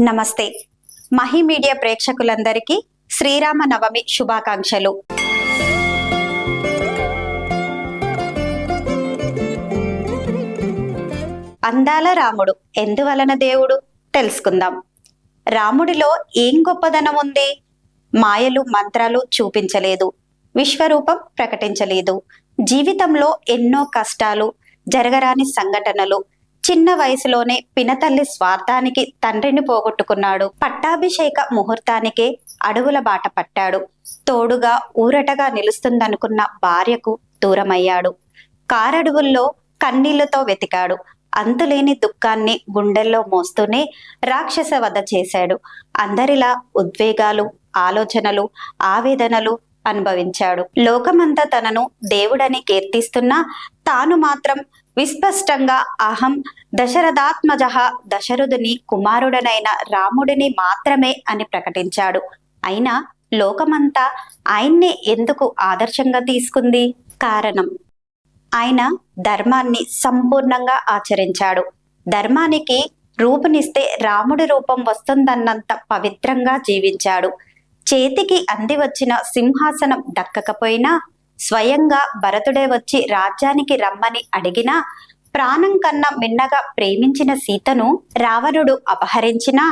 నమస్తే. మహి మీడియా ప్రేక్షకులందరికీ శ్రీరామ నవమి శుభాకాంక్షలు. అందాల రాముడు ఎందువలన దేవుడు? తెలుసుకుందాం. రాముడిలో ఏం గొప్పదనం ఉంది? మాయలు మంత్రాలు చూపించలేదు. విశ్వరూపం ప్రకటించలేదు. జీవితంలో ఎన్నో కష్టాలు జరగరాని సంఘటనలు చిన్న వయసులోనే పినతల్లి స్వార్థానికి తండ్రిని పోగొట్టుకున్నాడు. పట్టాభిషేక ముహూర్తానికే అడవుల బాట పట్టాడు. తోడుగా ఊరటగా నిలుస్తుందనుకున్న భార్యకు దూరమయ్యాడు. కారడువుల్లో కన్నీళ్ళతో వెతికాడు. అంతులేని దుఃఖాన్ని గుండెల్లో మోస్తూనే రాక్షస వధ చేశాడు. అందరిలా ఉద్వేగాలు ఆలోచనలు ఆవేదనలు అనుభవించాడు. లోకమంతా తనను దేవుడని కీర్తిస్తున్నా తాను మాత్రం విస్పష్టంగా అహం దశరథాత్మజ దశరథుని కుమారుడనైన రాముడిని మాత్రమే అని ప్రకటించాడు. అయినా లోకమంతా ఆయన్నే ఎందుకు ఆదర్శంగా తీసుకుంది? కారణం. ఆయన ధర్మాన్ని సంపూర్ణంగా ఆచరించాడు. ధర్మానికి రూపునిస్తే రాముడి రూపం వస్తుందన్నంత పవిత్రంగా జీవించాడు. చేతికి అంది వచ్చిన సింహాసనం దక్కకపోయినా స్వయంగా భరతుడే వచ్చి రాజ్యానికి రమ్మని అడిగినా ప్రాణం కన్నా మిన్నగా ప్రేమించిన సీతను రావణుడు అపహరించినా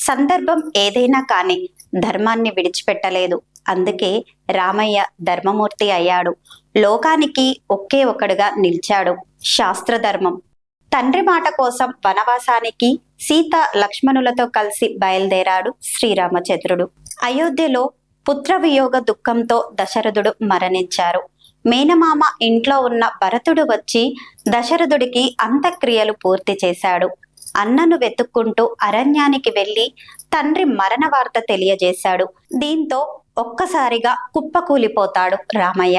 సందర్భం ఏదైనా కాని ధర్మాన్ని విడిచిపెట్టలేదు. అందుకే రామయ్య ధర్మమూర్తి అయ్యాడు. లోకానికి ఒకే ఒకడుగా నిలిచాడు శాస్త్రధర్మం. తండ్రి మాట కోసం వనవాసానికి సీత లక్ష్మణులతో కలిసి బయలుదేరాడు శ్రీరామచంద్రుడు. అయోధ్యలో పుత్రవియోగ దుఃఖంతో దశరథుడు మరణించారు. మేనమామ ఇంట్లో ఉన్న భరతుడు వచ్చి దశరథుడికి అంత్యక్రియలు పూర్తి చేశాడు. అన్నను వెతుక్కుంటూ అరణ్యానికి వెళ్ళి తండ్రి మరణ వార్త తెలియజేశాడు. దీంతో ఒక్కసారిగా కుప్పకూలిపోతాడు రామయ్య.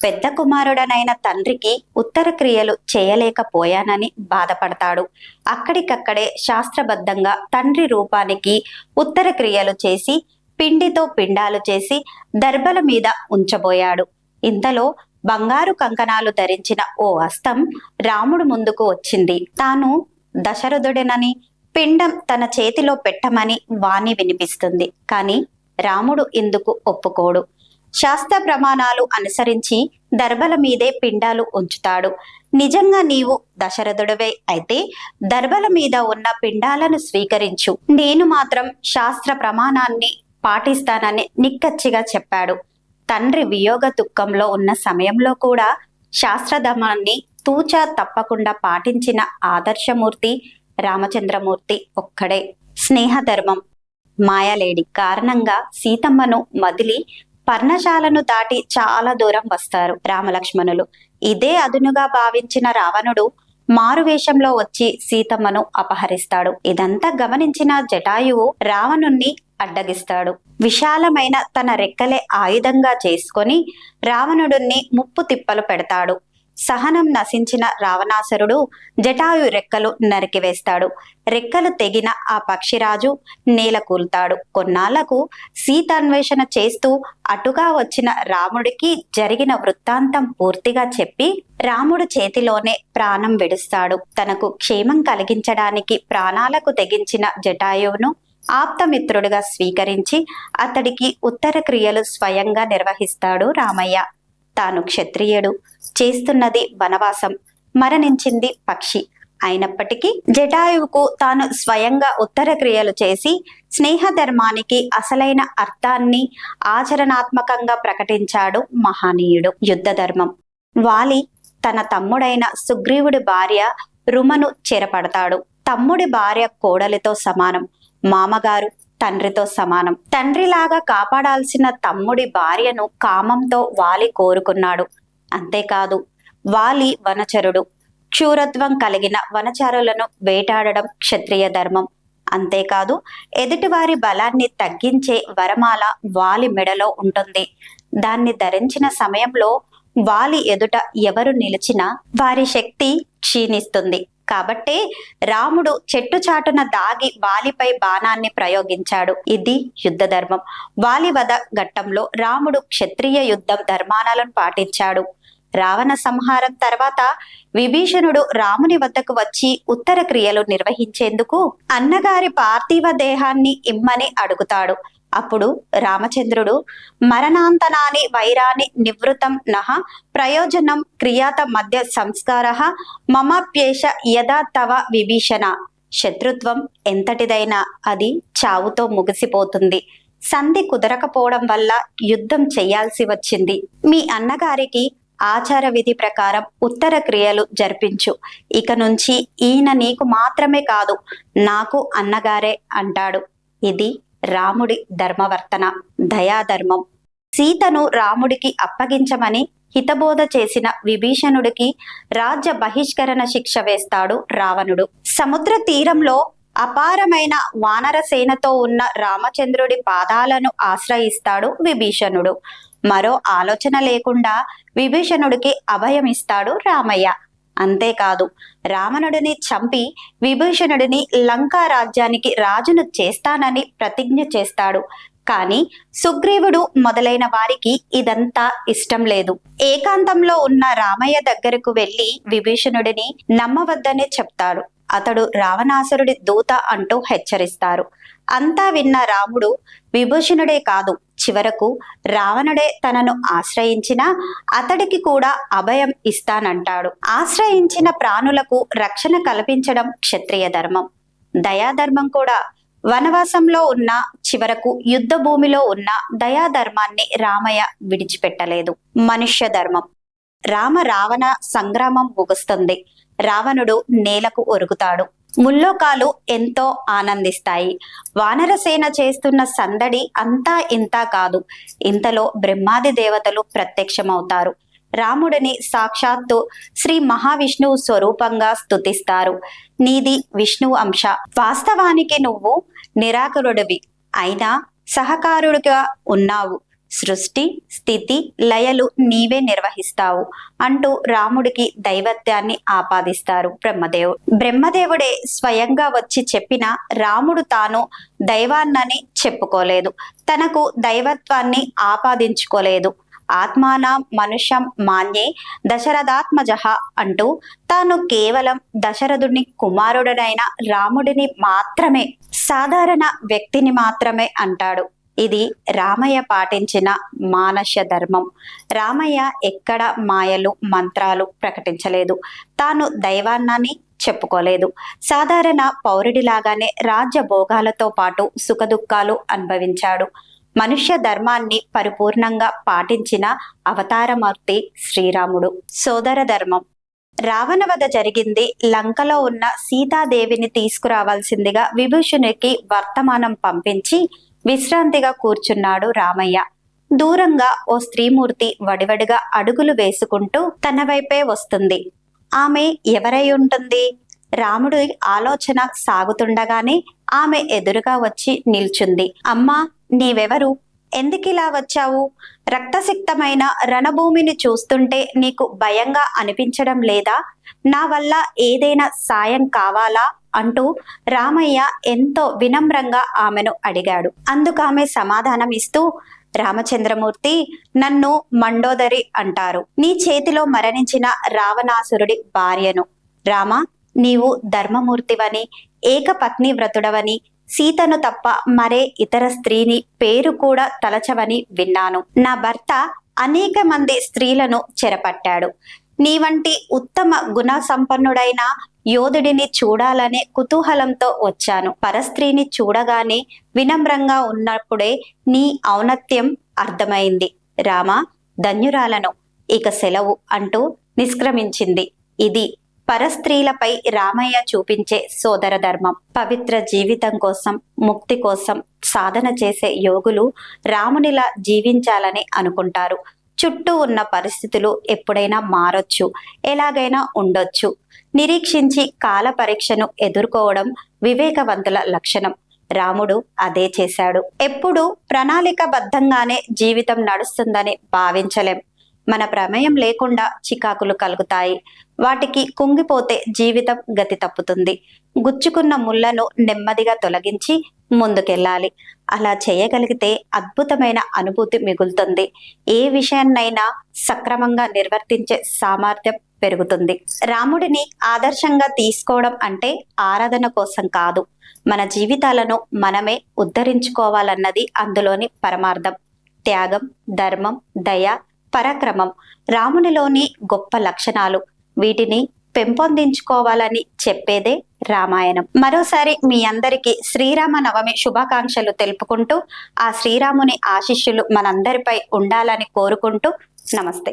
పెద్ద కుమారుడనైన తండ్రికి ఉత్తర క్రియలు చేయలేకపోయానని బాధపడతాడు. అక్కడికక్కడే శాస్త్రబద్ధంగా తండ్రి రూపానికి ఉత్తర క్రియలు చేసి పిండితో పిండాలు చేసి దర్బల మీద ఉంచబోయాడు. ఇంతలో బంగారు కంకణాలు ధరించిన ఓ హస్తం రాముడు ముందుకు వచ్చింది. తాను దశరథుడినని పిండం తన చేతిలో పెట్టమని వాణి వినిపిస్తుంది. కానీ రాముడు ఇందుకు ఒప్పుకోడు. శాస్త్ర ప్రమాణాలు అనుసరించి దర్బల మీదే పిండాలు ఉంచుతాడు. నిజంగా నీవు దశరథుడవే. అయితే దర్బల మీద ఉన్న పిండాలను స్వీకరించు. నేను మాత్రం శాస్త్ర ప్రమాణాన్ని పాటిస్తానని నిక్కచ్చిగా చెప్పాడు. తండ్రి వియోగ దుఃఖంలో ఉన్న సమయంలో కూడా శాస్త్రధర్మాన్ని తూచా తప్పకుండా పాటించిన ఆదర్శమూర్తి రామచంద్రమూర్తి ఒక్కడే. స్నేహధర్మం మాయలేడి కారణంగా సీతమ్మను మదిలి పర్ణశాలను దాటి చాలా దూరం వస్తారు రామలక్ష్మణులు. ఇదే అదునుగా భావించిన రావణుడు మారువేషంలో వచ్చి సీతమ్మను అపహరిస్తాడు. ఇదంతా గమనించిన జటాయువు రావణుణ్ణి అడ్డగిస్తాడు. విశాలమైన తన రెక్కలే ఆయుధంగా చేసుకొని రావణుడిని ముప్పు తిప్పలు పెడతాడు. సహనం నశించిన రావణాసురుడు జటాయు రెక్కలు నరికివేస్తాడు రెక్కలు తెగిన ఆ పక్షిరాజు నేల కూల్తాడు. కొన్నాళ్ళకు సీతాన్వేషణ చేస్తూ అటుగా వచ్చిన రాముడికి జరిగిన వృత్తాంతం పూర్తిగా చెప్పి రాముడు చేతిలోనే ప్రాణం విడుస్తాడు. తనకు క్షేమం కలిగించడానికి ప్రాణాలకు తెగించిన జటాయువును ఆప్తమిత్రుడిగా స్వీకరించి అతడికి ఉత్తర క్రియలు స్వయంగా నిర్వహిస్తాడు రామయ్య. తాను క్షత్రియుడు. చేస్తున్నది వనవాసం. మరణించింది పక్షి. అయినప్పటికీ జటాయువుకు తాను స్వయంగా ఉత్తర క్రియలు చేసి స్నేహధర్మానికి అసలైన అర్థాన్ని ఆచరణాత్మకంగా ప్రకటించాడు మహనీయుడు. యుద్ధ ధర్మం వాలి తన తమ్ముడైన సుగ్రీవుడి భార్య రుమను చెరపడతాడు. తమ్ముడి భార్య కోడలితో సమానం. మామగారు తండ్రితో సమానం. తండ్రిలాగా కాపాడాల్సిన తమ్ముడి భార్యను కామంతో వాలి కోరుకున్నాడు. అంతేకాదు వాలి వనచరుడు. క్షూరత్వం కలిగిన వనచరులను వేటాడడం క్షత్రియ ధర్మం. అంతేకాదు ఎదుటివారి బలాన్ని తగ్గించే వరమాల వాలి మెడలో ఉంటుంది. దాన్ని ధరించిన సమయంలో వాలి ఎదుట ఎవరు నిలిచినా వారి శక్తి క్షీణిస్తుంది. కాబట్టే రాముడు చెట్టు చాటున దాగి వాలిపై బాణాన్ని ప్రయోగించాడు. ఇది యుద్ధ ధర్మం. వాలి వధ ఘట్టంలో రాముడు క్షత్రియ యుద్ధం ధర్మానాలను పాటించాడు. రావణ సంహారం తర్వాత విభీషణుడు రాముని వద్దకు వచ్చి ఉత్తర క్రియలు నిర్వహించేందుకు అన్నగారి పార్థివ దేహాన్ని ఇమ్మని అడుగుతాడు. అప్పుడు రామచంద్రుడు మరణాంతనాని వైరాని నివృత్తం నహ ప్రయోజనం క్రియాత మధ్య సంస్కార మమాప్యేష యదా తవ విభీషణ. శత్రుత్వం ఎంతటిదైనా అది చావుతో ముగిసిపోతుంది. సంధి కుదరకపోవడం వల్ల యుద్ధం చేయాల్సి వచ్చింది. మీ అన్నగారికి ఆచార విధి ప్రకారం ఉత్తర క్రియలు జరిపించు. ఇక నుంచి ఈయన నీకు మాత్రమే కాదు నాకు అన్నగారే అంటాడు. ఇది రాముడి ధర్మవర్తన దయాధర్మం. సీతను రాముడికి అప్పగించమని హితబోధ చేసిన విభీషణుడికి రాజ్య బహిష్కరణ శిక్ష వేస్తాడు రావణుడు. సముద్ర తీరంలో అపారమైన వానరసేనతో ఉన్న రామచంద్రుడి పాదాలను ఆశ్రయిస్తాడు విభీషణుడు. మరో ఆలోచన లేకుండా విభీషణుడికి అభయమిస్తాడు రామయ్య. అంతేకాదు రావణుడిని చంపి విభీషణుడిని లంకా రాజ్యానికి రాజును చేస్తానని ప్రతిజ్ఞ చేస్తాడు. కానీ సుగ్రీవుడు మొదలైన వారికి ఇదంతా ఇష్టం లేదు. ఏకాంతంలో ఉన్న రామయ్య దగ్గరకు వెళ్ళి విభీషణుడిని నమ్మవద్దనే చెప్తాడు. అతడు రావణాసురుడి దూత అంటూ హెచ్చరిస్తారు. అంతా విన్న రాముడు విభూషణుడే కాదు చివరకు రావణుడే తనను ఆశ్రయించిన అతడికి కూడా అభయం ఇస్తానంటాడు. ఆశ్రయించిన ప్రాణులకు రక్షణ కల్పించడం క్షత్రియ ధర్మం. దయాధర్మం కూడా. వనవాసంలో ఉన్న చివరకు యుద్ధ భూమిలో ఉన్న దయాధర్మాన్ని రామయ్య విడిచిపెట్టలేదు. మనుష్య ధర్మం. రామ రావణ సంగ్రామం ముగుస్తుంది. రావణుడు నేలకు ఒరుగుతాడు. ముల్లోకాలు ఎంతో ఆనందిస్తాయి. వానరసేన చేస్తున్న సందడి అంతా ఇంతా కాదు. ఇంతలో బ్రహ్మాది దేవతలు ప్రత్యక్షమవుతారు. రాముడిని సాక్షాత్తు శ్రీ మహావిష్ణువు స్వరూపంగా స్తుతిస్తారు. నీది విష్ణువు అంశ. వాస్తవానికి నువ్వు నిరాకరుడివి. అయినా సహకారుడిగా ఉన్నావు. సృష్టి స్థితి లయలు నీవే నిర్వహిస్తావు అంటూ రాముడికి దైవత్యాన్ని ఆపాదిస్తారు బ్రహ్మదేవుడు. బ్రహ్మదేవుడే స్వయంగా వచ్చి చెప్పిన రాముడు తాను దైవాన్నని చెప్పుకోలేదు. తనకు దైవత్వాన్ని ఆపాదించుకోలేదు. ఆత్మాన మనుష్యం మాన్యే దశరథాత్మజ అంటూ తాను కేవలం దశరథుని కుమారుడనైన రాముడిని మాత్రమే సాధారణ వ్యక్తిని మాత్రమే అంటాడు. ఇది రామయ్య పాటించిన మానస్య ధర్మం. రామయ్య ఎక్కడ మాయలు మంత్రాలు ప్రకటించలేదు. తాను దైవాన్నని చెప్పుకోలేదు. సాధారణ పౌరుడిలాగానే రాజ్య భోగాలతో పాటు సుఖదుఖాలు అనుభవించాడు. మనుష్య ధర్మాన్ని పరిపూర్ణంగా పాటించిన అవతారమూర్తి శ్రీరాముడు. సోదర ధర్మం. రావణ వధ జరిగింది. లంకలో ఉన్న సీతాదేవిని తీసుకురావాల్సిందిగా విభూషణుడికి వర్తమానం పంపించి విశ్రాంతిగా కూర్చున్నాడు రామయ్య. దూరంగా ఓ స్త్రీమూర్తి వడివడిగా అడుగులు వేసుకుంటూ తన వైపే వస్తుంది. ఆమె ఎవరై ఉంటుంది? రాముడి ఆలోచన సాగుతుండగానే ఆమె ఎదురుగా వచ్చి నిల్చుంది. అమ్మా నీవెవరు? ఎందుకిలా వచ్చావు? రక్తసిక్తమైన రణభూమిని చూస్తుంటే నీకు భయంగా అనిపించడం లేదా? నా వల్ల ఏదైనా సాయం కావాలా? అంటూ రామయ్య ఎంతో వినమ్రంగా ఆమెను అడిగాడు. అందుకామె సమాధానం ఇస్తూ రామచంద్రమూర్తి నన్ను మండోదరి అంటారు. నీ చేతిలో మరణించిన రావణాసురుడి భార్యను. రామ నీవు ధర్మమూర్తివని ఏకపత్ని వ్రతుడవని సీతను తప్ప మరే ఇతర స్త్రీని పేరు కూడా తలచవని విన్నాను. నా భర్త అనేక మంది స్త్రీలను చెరపట్టాడు. నీ వంటి ఉత్తమ గుణ సంపన్నుడైన యోధుడిని చూడాలనే కుతూహలంతో వచ్చాను. పరస్త్రీని చూడగానే వినమ్రంగా ఉన్నప్పుడే నీ ఔన్నత్యం అర్థమైంది. రామ ధన్యురాలను ఇక సెలవు అంటూ నిష్క్రమించింది. ఇది పరస్త్రీలపై రామయ్య చూపించే సోదర ధర్మం పవిత్ర జీవితం కోసం ముక్తి కోసం సాధన చేసే యోగులు రామునిలా జీవించాలని అనుకుంటారు. చుట్టూ ఉన్న పరిస్థితులు ఎప్పుడైనా మారొచ్చు ఎలాగైనా ఉండొచ్చు. నిరీక్షించి కాల పరీక్షను ఎదుర్కోవడం వివేకవంతుల లక్షణం. రాముడు అదే చేశాడు. ఎప్పుడు ప్రణాళికబద్ధంగానే జీవితం నడుస్తుందని భావించలేం. మన ప్రమేయం లేకుండా చికాకులు కలుగుతాయి. వాటికి కుంగిపోతే జీవితం గతి తప్పుతుంది. గుచ్చుకున్న ముళ్ళను నెమ్మదిగా తొలగించి ముందుకెళ్ళాలి. అలా చేయగలిగితే అద్భుతమైన అనుభూతి మిగులుతుంది. ఏ విషయాన్నైనా సక్రమంగా నిర్వర్తించే సామర్థ్యం పెరుగుతుంది. రాముడిని ఆదర్శంగా తీసుకోవడం అంటే ఆరాధన కోసం కాదు. మన జీవితాలను మనమే ఉద్ధరించుకోవాలన్నది అందులోని పరమార్థం. త్యాగం ధర్మం దయ పరాక్రమం. రామునిలోని గొప్ప లక్షణాలు. వీటిని పెంపొందించుకోవాలని చెప్పేదే రామాయణం. మరోసారి మీ అందరికీ శ్రీరామ నవమి శుభాకాంక్షలు తెలుపుకుంటూ ఆ శ్రీరాముని ఆశిష్యులు మనందరిపై ఉండాలని కోరుకుంటూ నమస్తే.